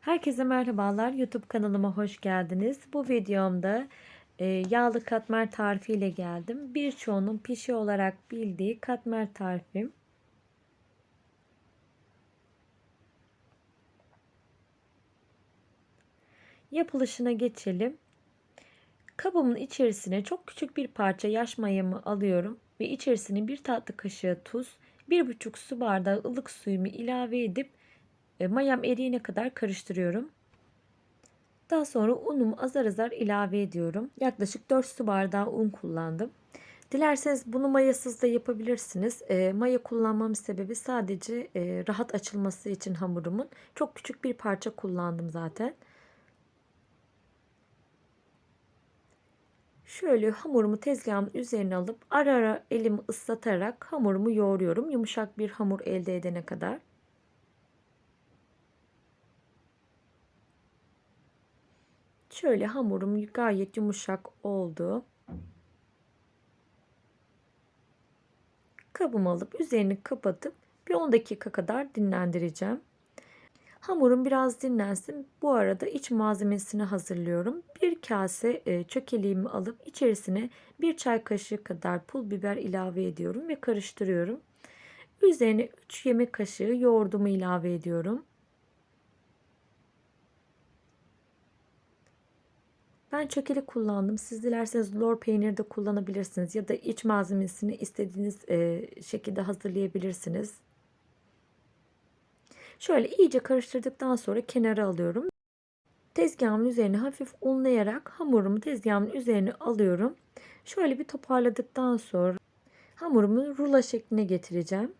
Herkese merhabalar. YouTube kanalıma hoş geldiniz. Bu videomda e, yağlı katmer tarifi ile geldim. Birçoğunun pişi olarak bildiği katmer tarifim. Yapılışına geçelim. Kabımın içerisine çok küçük bir parça yaş mayamı alıyorum ve içerisine bir tatlı kaşığı tuz, bir buçuk su bardağı ılık suyumu ilave edip e, mayam eriyene kadar karıştırıyorum. Daha sonra unumu azar azar ilave ediyorum. Yaklaşık 4 su bardağı un kullandım. Dilerseniz bunu mayasız da yapabilirsiniz. E, maya kullanmam sebebi sadece e, rahat açılması için hamurumun. Çok küçük bir parça kullandım zaten. Şöyle hamurumu tezgahımın üzerine alıp ara ara elimi ıslatarak hamurumu yoğuruyorum. Yumuşak bir hamur elde edene kadar. Şöyle hamurum gayet yumuşak oldu. Kabımı alıp üzerini kapatıp bir 10 dakika kadar dinlendireceğim. Hamurum biraz dinlensin. Bu arada iç malzemesini hazırlıyorum. Bir kase e, çökeliğimi alıp içerisine bir çay kaşığı kadar pul biber ilave ediyorum ve karıştırıyorum. Üzerine 3 yemek kaşığı yoğurdumu ilave ediyorum. Ben çökeli kullandım. Siz dilerseniz lor peyniri de kullanabilirsiniz ya da iç malzemesini istediğiniz e, şekilde hazırlayabilirsiniz. Şöyle iyice karıştırdıktan sonra kenara alıyorum. Tezgahımın üzerine hafif unlayarak hamurumu tezgahımın üzerine alıyorum. Şöyle bir toparladıktan sonra hamurumu rulo şekline getireceğim.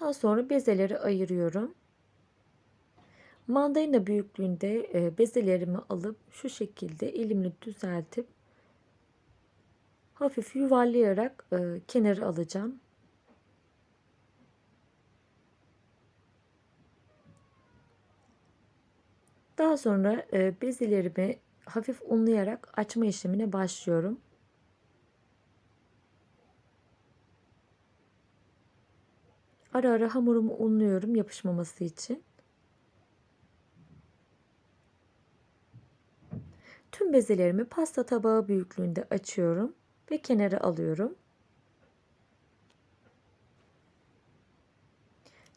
Daha sonra bezeleri ayırıyorum. Mandalina büyüklüğünde e, bezelerimi alıp şu şekilde elimle düzeltip hafif yuvarlayarak e, kenara alacağım. Daha sonra e, bezelerimi hafif unlayarak açma işlemine başlıyorum. Ara ara hamurumu unluyorum yapışmaması için. Tüm bezelerimi pasta tabağı büyüklüğünde açıyorum ve kenara alıyorum.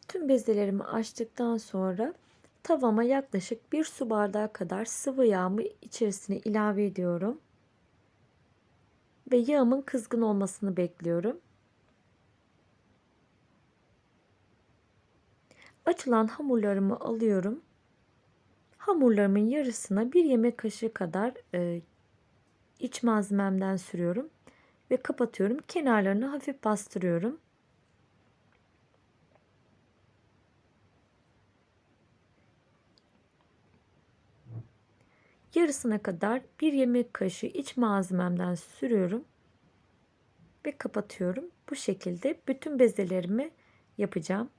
Tüm bezelerimi açtıktan sonra tavama yaklaşık bir su bardağı kadar sıvı yağımı içerisine ilave ediyorum. Ve yağımın kızgın olmasını bekliyorum. Açılan hamurlarımı alıyorum. Hamurlarımın yarısına bir yemek kaşığı kadar e, iç malzememden sürüyorum ve kapatıyorum. Kenarlarını hafif bastırıyorum. Yarısına kadar bir yemek kaşığı iç malzememden sürüyorum ve kapatıyorum. Bu şekilde bütün bezelerimi yapacağım.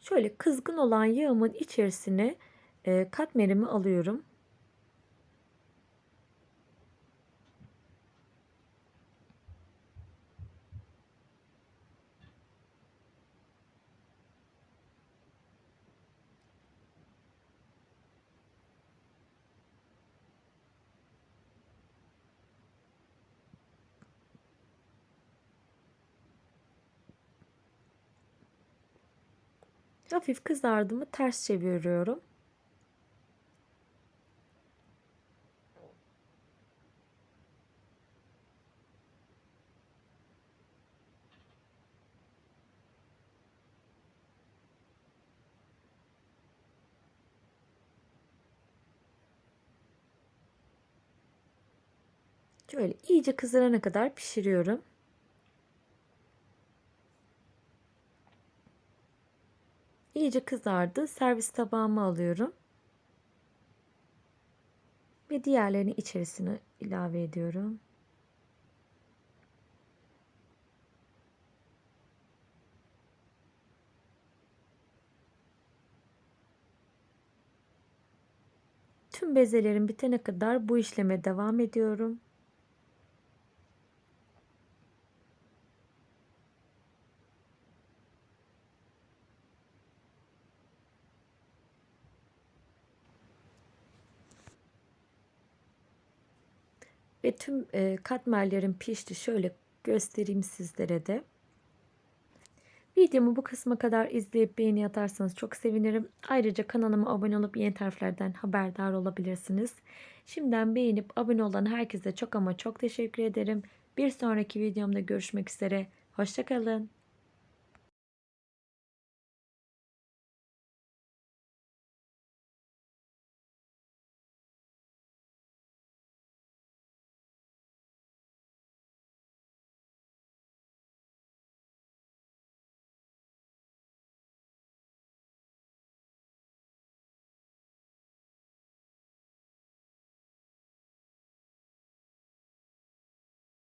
Şöyle kızgın olan yağımın içerisine katmerimi alıyorum. Hafif kızardı mı ters çeviriyorum. Şöyle iyice kızarana kadar pişiriyorum. iyice kızardı. Servis tabağıma alıyorum. Ve diğerlerini içerisine ilave ediyorum. Tüm bezelerim bitene kadar bu işleme devam ediyorum. Ve tüm e, katmerlerim pişti. Şöyle göstereyim sizlere de. Videomu bu kısma kadar izleyip beğeni atarsanız çok sevinirim. Ayrıca kanalıma abone olup yeni tariflerden haberdar olabilirsiniz. Şimdiden beğenip abone olan herkese çok ama çok teşekkür ederim. Bir sonraki videomda görüşmek üzere. Hoşçakalın.